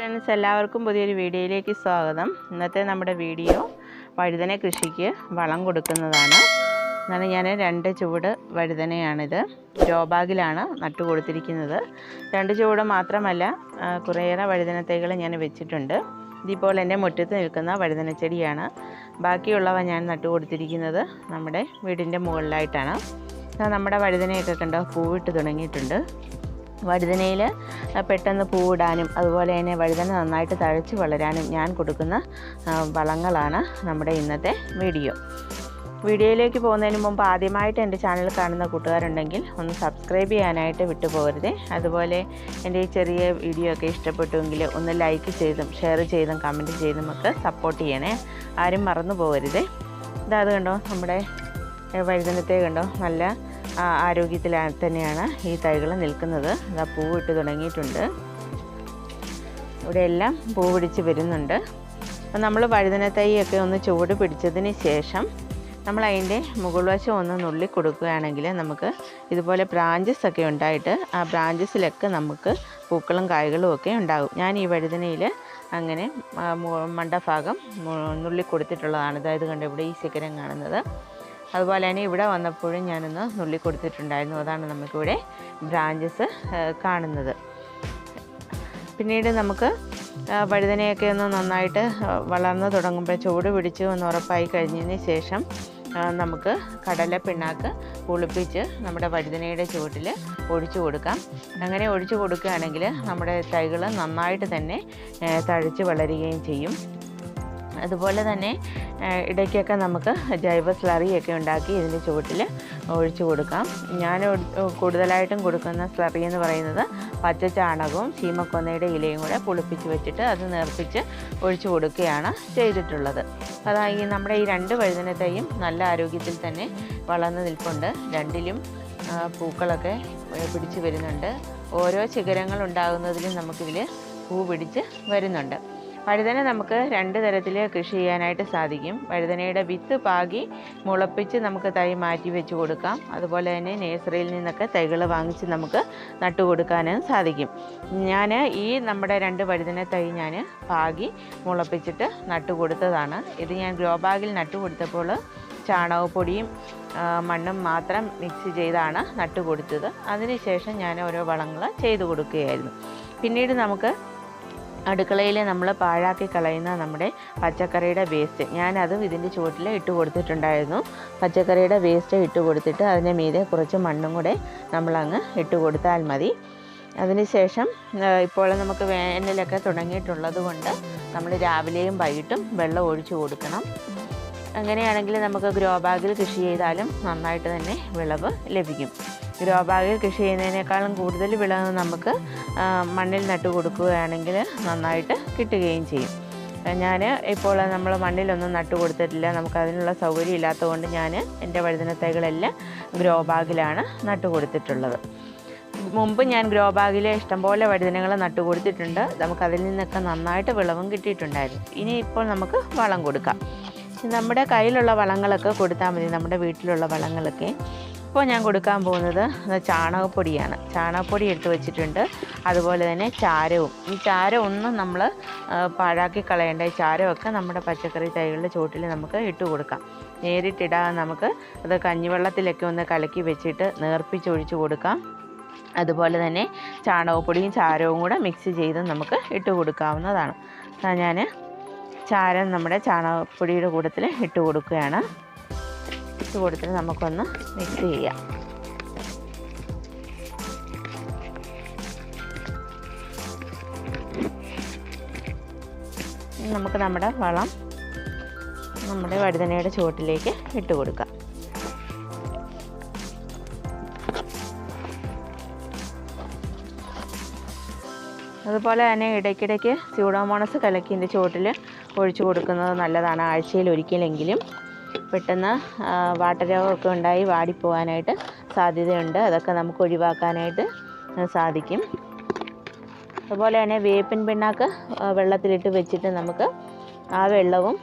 Friends എല്ലാവർക്കും പുതിയൊരു വീഡിയോയിലേക്ക് സ്വാഗതം. ഇന്നത്തെ നമ്മുടെ വീഡിയോ വഴുതന കൃഷിക്ക് വളം കൊടുക്കുന്നതാണ്. എന്നാണ് ഞാൻ രണ്ട് ചുവട് വഴുതനയാണിത്. ജോബാഗിലാണ് നട്ടു കൊടുത്തിരിക്കുന്നത്. രണ്ട് ചുവട് മാത്രമല്ല കുറേയേറെ വഴുതന തൈകൾ ഞാൻ വെച്ചിട്ടുണ്ട്. ഇതിപ്പോൾ എന്റെ മുറ്റത്ത് നിൽക്കുന്ന വഴുതന ചെടിയാണ് ബാക്കിയുള്ളവ ഞാൻ നട്ടു കൊടുത്തിരിക്കുന്നത് നമ്മുടെ വീടിന്റെ മുകളിലായിട്ടാണ്. നമ്മുടെ വഴുതനയൊക്കെ കണ്ടോ? പൂവിട്ട് തുടങ്ങിയിട്ടുണ്ട്. വഴുതനയിൽ പെട്ടെന്ന് പൂവിടാനും അതുപോലെ തന്നെ വഴുതന നന്നായിട്ട് തഴച്ച് വളരാനും ഞാൻ കൊടുക്കുന്ന വളങ്ങളാണ് നമ്മുടെ ഇന്നത്തെ വീഡിയോ. വീഡിയോയിലേക്ക് പോകുന്നതിന് മുമ്പ് ആദ്യമായിട്ട് എന്റെ ചാനൽ കാണുന്ന കൂട്ടുകാരുണ്ടെങ്കിൽ ഒന്ന് സബ്സ്ക്രൈബ് ചെയ്യാനായിട്ട് വിട്ടുപോകരുത്. അതുപോലെ എന്റെ ഈ ചെറിയ വീഡിയോ ഒക്കെ ഇഷ്ടപ്പെട്ടുവെങ്കിൽ ഒന്ന് ലൈക്ക് ചെയ്തും ഷെയർ ചെയ്തും കമന്റ് ചെയ്തും ഒക്കെ സപ്പോർട്ട് ചെയ്യണേ. ആരും മറന്നു പോകരുത്. ഇതാ അത് കണ്ടോ? നമ്മുടെ വഴുതനത്തെ കണ്ടോ? നല്ല ആരോഗ്യത്തിൽ തന്നെയാണ് ഈ തൈകൾ നിൽക്കുന്നത്. ഇതാ പൂവിട്ട് തുടങ്ങിയിട്ടുണ്ട്. ഇവിടെ എല്ലാം പൂ പിടിച്ച് വരുന്നുണ്ട്. അപ്പം നമ്മൾ വഴുതന തൈയൊക്കെ ഒന്ന് ചുവട് പിടിച്ചതിന് ശേഷം നമ്മൾ അതിന്റെ മുകൾവശം ഒന്ന് നുള്ളി കൊടുക്കുകയാണെങ്കിൽ നമുക്ക് ഇതുപോലെ ബ്രാഞ്ചസ് ഒക്കെ ഉണ്ടായിട്ട് ആ ബ്രാഞ്ചസിലൊക്കെ നമുക്ക് പൂക്കളും കായ്കളും ഒക്കെ ഉണ്ടാകും. ഞാൻ ഈ വഴുതനയിൽ അങ്ങനെ മണ്ടഭാഗം നുള്ളി കൊടുത്തിട്ടുള്ളതാണ്. അതായത് കണ്ട് ഇവിടെ ഈ ശിഖരം കാണുന്നത്. അതുപോലെ തന്നെ ഇവിടെ വന്നപ്പോഴും ഞാനൊന്ന് നുള്ളി കൊടുത്തിട്ടുണ്ടായിരുന്നു അതാണ് നമുക്കിവിടെ ബ്രാഞ്ചസ് കാണുന്നത്. പിന്നീട് നമുക്ക് വഴുതനയൊക്കെ ഒന്ന് നന്നായിട്ട് വളർന്നു തുടങ്ങുമ്പോൾ ചൂട് പിടിച്ച് ഒന്ന് ഉറപ്പായി കഴിഞ്ഞതിന് ശേഷം നമുക്ക് കടല പിണ്ണാക്ക് പുളിപ്പിച്ച് നമ്മുടെ വഴുതനയുടെ ചുവട്ടിൽ ഒഴിച്ചു കൊടുക്കാം. അങ്ങനെ ഒഴിച്ചു കൊടുക്കുകയാണെങ്കിൽ നമ്മുടെ തൈകൾ നന്നായിട്ട് തന്നെ തഴച്ച് വളരുകയും ചെയ്യും. അതുപോലെ തന്നെ ഇടയ്ക്കൊക്കെ നമുക്ക് ജൈവ സ്ലറിയൊക്കെ ഉണ്ടാക്കി ഇതിന്റെ ചുവട്ടിൽ ഒഴിച്ചു കൊടുക്കാം. ഞാൻ കൂടുതലായിട്ടും കൊടുക്കുന്ന സ്ലറി എന്ന് പറയുന്നത് പച്ച ചാണകവും ചീമക്കൊന്നയുടെ ഇലയും കൂടെ പുളിപ്പിച്ച് വെച്ചിട്ട് അത് നേർപ്പിച്ച് ഒഴിച്ചു കൊടുക്കുകയാണ് ചെയ്തിട്ടുള്ളത്. അതാ ഈ നമ്മുടെ ഈ രണ്ട് വഴുതനത്തെയും നല്ല ആരോഗ്യത്തിൽ തന്നെ വളർന്നു നിൽപ്പുണ്ട്. രണ്ടിലും പൂക്കളൊക്കെ പിടിച്ച് വരുന്നുണ്ട്. ഓരോ ശിഖരങ്ങൾ ഉണ്ടാകുന്നതിലും നമുക്കിതിൽ പൂ പിടിച്ച് വരുന്നുണ്ട്. വഴുതന നമുക്ക് രണ്ട് തരത്തിൽ കൃഷി ചെയ്യാനായിട്ട് സാധിക്കും. വഴുതനയുടെ വിത്ത് പാകി മുളപ്പിച്ച് നമുക്ക് തൈ മാറ്റി വെച്ച് കൊടുക്കാം. അതുപോലെ തന്നെ നേഴ്സറിയിൽ നിന്നൊക്കെ തൈകൾ വാങ്ങിച്ച് നമുക്ക് നട്ടു കൊടുക്കാനും സാധിക്കും. ഞാൻ ഈ നമ്മുടെ രണ്ട് വഴുതന തൈ ഞാൻ പാകി മുളപ്പിച്ചിട്ട് നട്ടു കൊടുത്തതാണ്. ഇത് ഞാൻ ഗ്രോ ബാഗിൽ നട്ടു കൊടുത്തപ്പോൾ ചാണകപ്പൊടിയും മണ്ണും മാത്രം മിക്സ് ചെയ്താണ് നട്ടു കൊടുത്തത്. അതിനുശേഷം ഞാൻ ഓരോ വളങ്ങൾ ചെയ്തു കൊടുക്കുകയായിരുന്നു. പിന്നീട് നമുക്ക് അടുക്കളയിൽ നമ്മൾ പാഴാക്കി കളയുന്ന നമ്മുടെ പച്ചക്കറിയുടെ വേസ്റ്റ് ഞാനതും ഇതിന്റെ ചുവട്ടിൽ ഇട്ട് കൊടുത്തിട്ടുണ്ടായിരുന്നു. പച്ചക്കറിയുടെ വേസ്റ്റ് ഇട്ട് കൊടുത്തിട്ട് അതിന്റെ മീതെ കുറച്ച് മണ്ണും കൂടെ നമ്മളങ്ങ് ഇട്ട് കൊടുത്താൽ മതി. അതിനുശേഷം ഇപ്പോൾ നമുക്ക് വേനലൊക്കെ തുടങ്ങിയിട്ടുള്ളത് കൊണ്ട് നമ്മൾ രാവിലെയും വൈകിട്ടും വെള്ളം ഒഴിച്ചു കൊടുക്കണം. അങ്ങനെയാണെങ്കിൽ നമുക്ക് ഗ്രോ ബാഗിൽ കൃഷി ചെയ്താലും നന്നായിട്ട് തന്നെ വിളവ് ലഭിക്കും. ഗ്രോ ബാഗിൽ കൃഷി ചെയ്യുന്നതിനേക്കാളും കൂടുതൽ വിളവ് നമുക്ക് മണ്ണിൽ നട്ടു കൊടുക്കുകയാണെങ്കിൽ നന്നായിട്ട് കിട്ടുകയും ചെയ്യും. ഞാൻ ഇപ്പോൾ നമ്മൾ മണ്ണിലൊന്നും നട്ടു കൊടുത്തിട്ടില്ല. നമുക്ക് അതിനുള്ള സൗകര്യം ഇല്ലാത്തതുകൊണ്ട് ഞാൻ എന്റെ വഴുതന തൈകളെല്ലാം ഗ്രോ ബാഗിലാണ് നട്ടു കൊടുത്തിട്ടുള്ളത്. മുമ്പ് ഞാൻ ഗ്രോ ബാഗിൽ ഇഷ്ടംപോലെ വഴുതനങ്ങൾ നട്ടു കൊടുത്തിട്ടുണ്ട്. നമുക്ക് അതിൽ നിന്നൊക്കെ നന്നായിട്ട് വിളവും കിട്ടിയിട്ടുണ്ടായിരുന്നു. ഇനി ഇപ്പോൾ നമുക്ക് വളം കൊടുക്കാം. നമ്മുടെ കയ്യിലുള്ള വളങ്ങളൊക്കെ കൊടുത്താൽ മതി. നമ്മുടെ വീട്ടിലുള്ള വളങ്ങളൊക്കെ. ഇപ്പോൾ ഞാൻ കൊടുക്കാൻ പോകുന്നത് ചാണകപ്പൊടിയാണ്. ചാണകപ്പൊടി എടുത്ത് വെച്ചിട്ടുണ്ട്. അതുപോലെ തന്നെ ചാരവും. ഈ ചാരം ഒന്നും നമ്മൾ പാഴാക്കി കളയേണ്ട. ഈ ചാരമൊക്കെ നമ്മുടെ പച്ചക്കറി തൈകളുടെ ചുവട്ടിൽ നമുക്ക് ഇട്ട് കൊടുക്കാം. നേരിട്ടിടാതെ നമുക്ക് അത് കഞ്ഞിവെള്ളത്തിലൊക്കെ ഒന്ന് കലക്കി വെച്ചിട്ട് നേർപ്പിച്ചൊഴിച്ച് കൊടുക്കാം. അതുപോലെ തന്നെ ചാണകപ്പൊടിയും ചാരവും കൂടെ മിക്സ് ചെയ്ത് നമുക്ക് ഇട്ട് കൊടുക്കാവുന്നതാണ്. ഞാൻ ചാരം നമ്മുടെ ചാണകപ്പൊടിയുടെ കൂട്ടത്തിൽ ഇട്ട് കൊടുക്കുകയാണ്. ഇട്ട് കൊടുത്തിട്ട് നമുക്കൊന്ന് മിക്സ് ചെയ്യാം. നമുക്ക് നമ്മുടെ വളം നമ്മുടെ വഴുതനയുടെ ചുവട്ടിലേക്ക് ഇട്ട് കൊടുക്കാം. അതുപോലെ തന്നെ ഇടയ്ക്കിടയ്ക്ക് സ്യൂഡോമോണസ് കലക്കി ഇതിന്റെ ചുവട്ടിൽ ഒഴിച്ചു കൊടുക്കുന്നത് നല്ലതാണ്. ആഴ്ചയിൽ ഒരിക്കലെങ്കിലും പെട്ടെന്ന് വാട്ടർ വാട്ടരോഗമൊക്കെ ഉണ്ടായി വാടിപ്പോകാനായിട്ട് സാധ്യതയുണ്ട്. അതൊക്കെ നമുക്ക് ഒഴിവാക്കാനായിട്ട് സാധിക്കും. അതുപോലെ തന്നെ വേപ്പിൻ പിണ്ണാക്ക് വെള്ളത്തിലിട്ട് വെച്ചിട്ട് നമുക്ക് ആ വെള്ളവും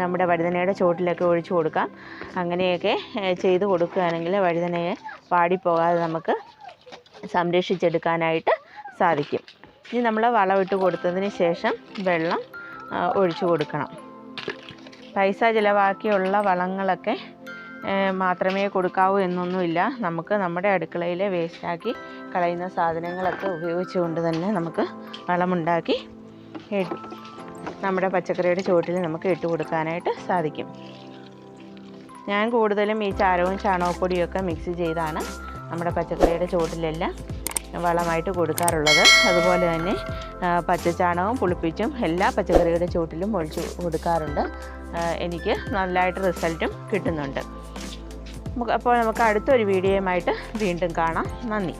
നമ്മുടെ വഴുതനയുടെ ചുവട്ടിലൊക്കെ ഒഴിച്ചു കൊടുക്കാം. അങ്ങനെയൊക്കെ ചെയ്ത് കൊടുക്കുകയാണെങ്കിൽ വഴുതനയെ വാടിപ്പോകാതെ നമുക്ക് സംരക്ഷിച്ചെടുക്കാനായിട്ട് സാധിക്കും. ഇനി നമ്മൾ വളമിട്ട് കൊടുത്തതിന് ശേഷം വെള്ളം ഒഴിച്ചു കൊടുക്കണം. പൈസ ചിലവാക്കിയുള്ള വളങ്ങളൊക്കെ മാത്രമേ കൊടുക്കാവൂ എന്നൊന്നുമില്ല. നമുക്ക് നമ്മുടെ അടുക്കളയിലെ വേസ്റ്റാക്കി കളയുന്ന സാധനങ്ങളൊക്കെ ഉപയോഗിച്ചുകൊണ്ട് തന്നെ നമുക്ക് വളമുണ്ടാക്കി നമ്മുടെ പച്ചക്കറിയുടെ ചുവട്ടിൽ നമുക്ക് ഇട്ട് കൊടുക്കാനായിട്ട് സാധിക്കും. ഞാൻ കൂടുതലും ഈ ചാരവും ചാണകപ്പൊടിയൊക്കെ മിക്സ് ചെയ്താണ് നമ്മുടെ പച്ചക്കറിയുടെ ചുവട്ടിലെല്ലാം വളമായിട്ട് കൊടുക്കാറുള്ളത്. അതുപോലെ തന്നെ പച്ചച്ചാണകവും പുളിപ്പിച്ചും എല്ലാ പച്ചക്കറിയുടെ ചുവട്ടിലും ഒഴിച്ച് കൊടുക്കാറുണ്ട്. എനിക്ക് നല്ലതായിട്ട് റിസൾട്ടും കിട്ടുന്നുണ്ട്. അപ്പോൾ നമുക്ക് അടുത്തൊരു വീഡിയോയുമായിട്ട് വീണ്ടും കാണാം. നന്ദി.